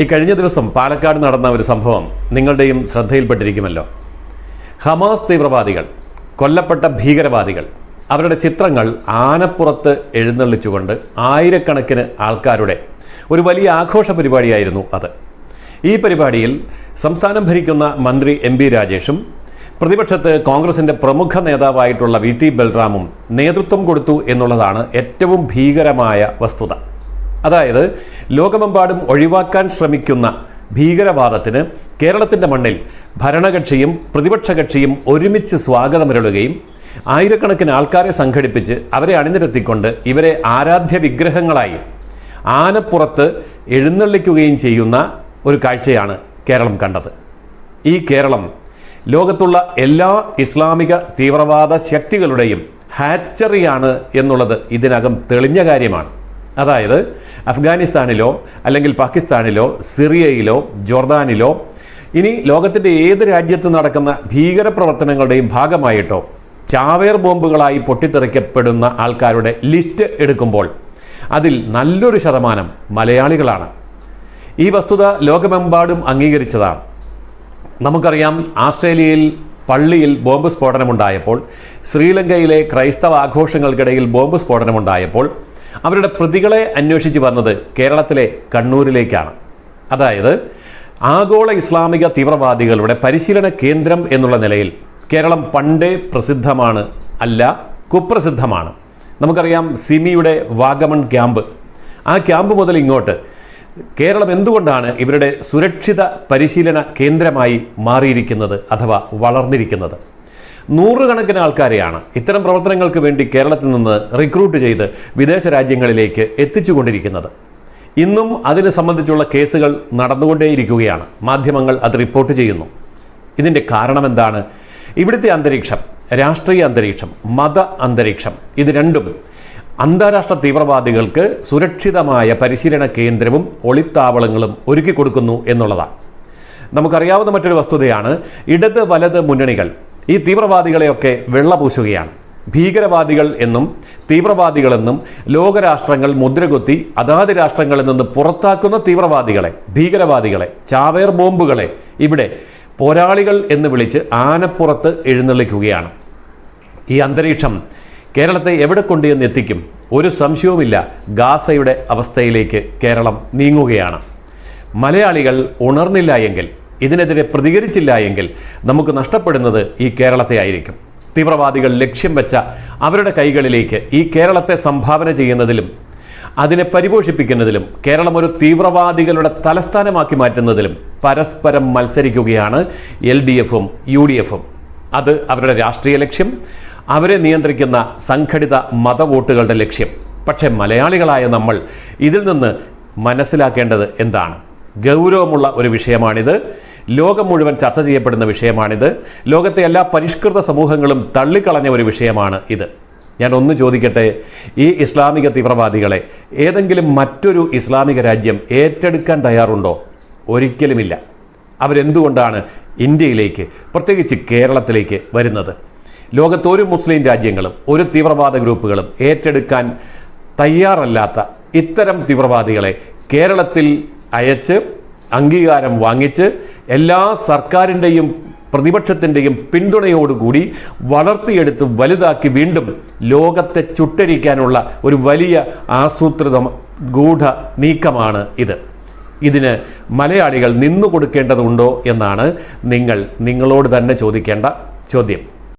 ഈ കഴിഞ്ഞ ദിവസം പാലക്കാട് നടന്ന ഒരു സംഭവം നിങ്ങളുടെയും ശ്രദ്ധയിൽപ്പെട്ടിരിക്കുമല്ലോ. ഹമാസ് തീവ്രവാദികൾ കൊല്ലപ്പെട്ട ഭീകരവാദികൾ അവരുടെ ചിത്രങ്ങൾ ആനപ്പുറത്ത് എഴുന്നള്ളിച്ചുകൊണ്ട് ആയിരക്കണക്കിന് ആൾക്കാരുടെ ഒരു വലിയ ആഘോഷ പരിപാടിയായിരുന്നു അത്. ഈ പരിപാടിയിൽ സംസ്ഥാനം ഭരിക്കുന്ന മന്ത്രി എം പി രാജേഷും പ്രതിപക്ഷത്ത് കോൺഗ്രസിന്റെ പ്രമുഖ നേതാവായിട്ടുള്ള വി ടി ബൽറാമും നേതൃത്വം കൊടുത്തു എന്നുള്ളതാണ് ഏറ്റവും ഭീകരമായ വസ്തുത. അതായത് ലോകമെമ്പാടും ഒഴിവാക്കാൻ ശ്രമിക്കുന്ന ഭീകരവാദത്തിന് കേരളത്തിന്റെ മണ്ണിൽ ഭരണകക്ഷിയും പ്രതിപക്ഷ കക്ഷിയും ഒരുമിച്ച് സ്വാഗതമരളുകയും ആയിരക്കണക്കിന് ആൾക്കാരെ സംഘടിപ്പിച്ച് അവരെ അണിനിരത്തിക്കൊണ്ട് ഇവരെ ആരാധ്യ വിഗ്രഹങ്ങളായി ആനപ്പുറത്ത് എഴുന്നള്ളിക്കുകയും ചെയ്യുന്ന ഒരു കാഴ്ചയാണ് കേരളം കണ്ടത്. ഈ കേരളം ലോകത്തുള്ള എല്ലാ ഇസ്ലാമിക തീവ്രവാദ ശക്തികളുടെയും ഹാച്ചറിയാണ് എന്നുള്ളത് ഇതിനകം തെളിഞ്ഞ കാര്യമാണ്. അതായത് അഫ്ഗാനിസ്ഥാനിലോ അല്ലെങ്കിൽ പാകിസ്ഥാനിലോ സിറിയയിലോ ജോർദാനിലോ ഇനി ലോകത്തിന്റെ ഏത് രാജ്യത്ത് നടക്കുന്ന ഭീകരപ്രവർത്തനങ്ങളുടെയും ഭാഗമായിട്ടോ ചാവേർ ബോംബുകളായി പൊട്ടിത്തെറിക്കപ്പെടുന്ന ആൾക്കാരുടെ ലിസ്റ്റ് എടുക്കുമ്പോൾ അതിൽ നല്ലൊരു ശതമാനം മലയാളികളാണ്. ഈ വസ്തുത ലോകമെമ്പാടും അംഗീകരിച്ചതാണ്. നമുക്കറിയാം ആസ്ട്രേലിയയിൽ പള്ളിയിൽ ബോംബ് സ്ഫോടനമുണ്ടായപ്പോൾ ശ്രീലങ്കയിലെ ക്രൈസ്തവ ആഘോഷങ്ങൾക്കിടയിൽ ബോംബ് സ്ഫോടനമുണ്ടായപ്പോൾ അവരുടെ പ്രതികളെ അന്വേഷിച്ച് വന്നത് കേരളത്തിലെ കണ്ണൂരിലേക്കാണ്. അതായത് ആഗോള ഇസ്ലാമിക തീവ്രവാദികളുടെ പരിശീലന കേന്ദ്രം എന്നുള്ള നിലയിൽ കേരളം പണ്ടേ പ്രസിദ്ധമാണ് അല്ല കുപ്രസിദ്ധമാണ്. നമുക്കറിയാം സിമിയുടെ വാഗമൺ ക്യാമ്പ്. ആ ക്യാമ്പ് മുതൽ ഇങ്ങോട്ട് കേരളം എന്തുകൊണ്ടാണ് ഇവരുടെ സുരക്ഷിത പരിശീലന കേന്ദ്രമായി മാറിയിരിക്കുന്നത് അഥവാ വളർന്നിരിക്കുന്നത്? നൂറുകണക്കിന് ആൾക്കാരെയാണ് ഇത്തരം പ്രവർത്തനങ്ങൾക്ക് വേണ്ടി കേരളത്തിൽ നിന്ന് റിക്രൂട്ട് ചെയ്ത് വിദേശ രാജ്യങ്ങളിലേക്ക് എത്തിച്ചുകൊണ്ടിരിക്കുന്നത്. ഇന്നും അതിനെ സംബന്ധിച്ചുള്ള കേസുകൾ നടന്നുകൊണ്ടേയിരിക്കുകയാണ്. മാധ്യമങ്ങൾ അത് റിപ്പോർട്ട് ചെയ്യുന്നു. ഇതിന്റെ കാരണം എന്താണ് ഇവിടുത്തെ അന്തരീക്ഷം രാഷ്ട്രീയ അന്തരീക്ഷം മത അന്തരീക്ഷം ഇത് രണ്ടും അന്താരാഷ്ട്ര തീവ്രവാദികൾക്ക് സുരക്ഷിതമായ പരിശീലന കേന്ദ്രവും ഒളിത്താവളങ്ങളും ഒരുക്കി കൊടുക്കുന്നു എന്നുള്ളതാണ്. നമുക്കറിയാവുന്ന മറ്റൊരു വസ്തുതയാണ് ഇടത് വലത് മുന്നണികൾ. ഈ തീവ്രവാദികളെയൊക്കെ വെള്ളപൂശുകയാണ്. ഭീകരവാദികൾ എന്നും തീവ്രവാദികളെന്നും ലോകരാഷ്ട്രങ്ങൾ മുദ്രകുത്തി അതാത് രാഷ്ട്രങ്ങളിൽ നിന്ന് പുറത്താക്കുന്ന തീവ്രവാദികളെ ഭീകരവാദികളെ ചാവേർ ബോംബുകളെ ഇവിടെ പോരാളികൾ എന്ന് വിളിച്ച് ആനപ്പുറത്ത് എഴുന്നള്ളിക്കുകയാണ്. ഈ അന്തരീക്ഷം കേരളത്തെ എവിടെ കൊണ്ടുവന്ന് എത്തിക്കും? ഒരു സംശയവുമില്ല. ഗാസയുടെ അവസ്ഥയിലേക്ക് കേരളം നീങ്ങുകയാണ്. മലയാളികൾ ഉണർന്നില്ല എങ്കിൽ ഇതിനെതിരെ പ്രതികരിച്ചില്ല എങ്കിൽ നമുക്ക് നഷ്ടപ്പെടുന്നത് ഈ കേരളത്തെ ആയിരിക്കും. തീവ്രവാദികൾ ലക്ഷ്യം വെച്ച അവരുടെ കൈകളിലേക്ക് ഈ കേരളത്തെ സംഭാവന ചെയ്യുന്നതിലും അതിനെ പരിപോഷിപ്പിക്കുന്നതിലും കേരളം ഒരു തീവ്രവാദികളുടെ തലസ്ഥാനമാക്കി മാറ്റുന്നതിലും പരസ്പരം മത്സരിക്കുകയാണ് എൽ ഡി എഫും യു ഡി എഫും. അത് അവരുടെ രാഷ്ട്രീയ ലക്ഷ്യം അവരെ നിയന്ത്രിക്കുന്ന സംഘടിത മതവോട്ടുകളുടെ ലക്ഷ്യം. പക്ഷേ മലയാളികളായ നമ്മൾ ഇതിൽ നിന്ന് മനസ്സിലാക്കേണ്ടത് എന്താണ്? ഗൗരവമുള്ള ഒരു വിഷയമാണിത്. ലോകം മുഴുവൻ ചർച്ച ചെയ്യപ്പെടുന്ന വിഷയമാണിത്. ലോകത്തെ എല്ലാ പരിഷ്കൃത സമൂഹങ്ങളും തള്ളിക്കളഞ്ഞ ഒരു വിഷയമാണ് ഇത്. ഞാൻ ഒന്ന് ചോദിക്കട്ടെ ഈ ഇസ്ലാമിക തീവ്രവാദികളെ ഏതെങ്കിലും മറ്റൊരു ഇസ്ലാമിക രാജ്യം ഏറ്റെടുക്കാൻ തയ്യാറുണ്ടോ? ഒരിക്കലുമില്ല. അവരെന്തുകൊണ്ടാണ് ഇന്ത്യയിലേക്ക് പ്രത്യേകിച്ച് കേരളത്തിലേക്ക് വരുന്നത്? ലോകത്തൊരു മുസ്ലിം രാജ്യങ്ങളും ഒരു തീവ്രവാദ ഗ്രൂപ്പുകളും ഏറ്റെടുക്കാൻ തയ്യാറല്ലാത്ത ഇത്തരം തീവ്രവാദികളെ കേരളത്തിൽ അയച്ച് അംഗീകാരം വാങ്ങിച്ച് എല്ലാ സർക്കാരിന്റെയും പ്രതിപക്ഷത്തിന്റെയും പിന്തുണയോടുകൂടി വളർത്തിയെടുത്ത് വലുതാക്കി വീണ്ടും ലോകത്തെ ചുട്ടരിക്കാനുള്ള ഒരു വലിയ ആസൂത്രിത ഗൂഢ നീക്കമാണ് ഇത്. ഇതിന് മലയാളികൾ നിന്നു കൊടുക്കേണ്ടതുണ്ടോ എന്നാണ് നിങ്ങൾ നിങ്ങളോട് തന്നെ ചോദിക്കേണ്ട ചോദ്യം.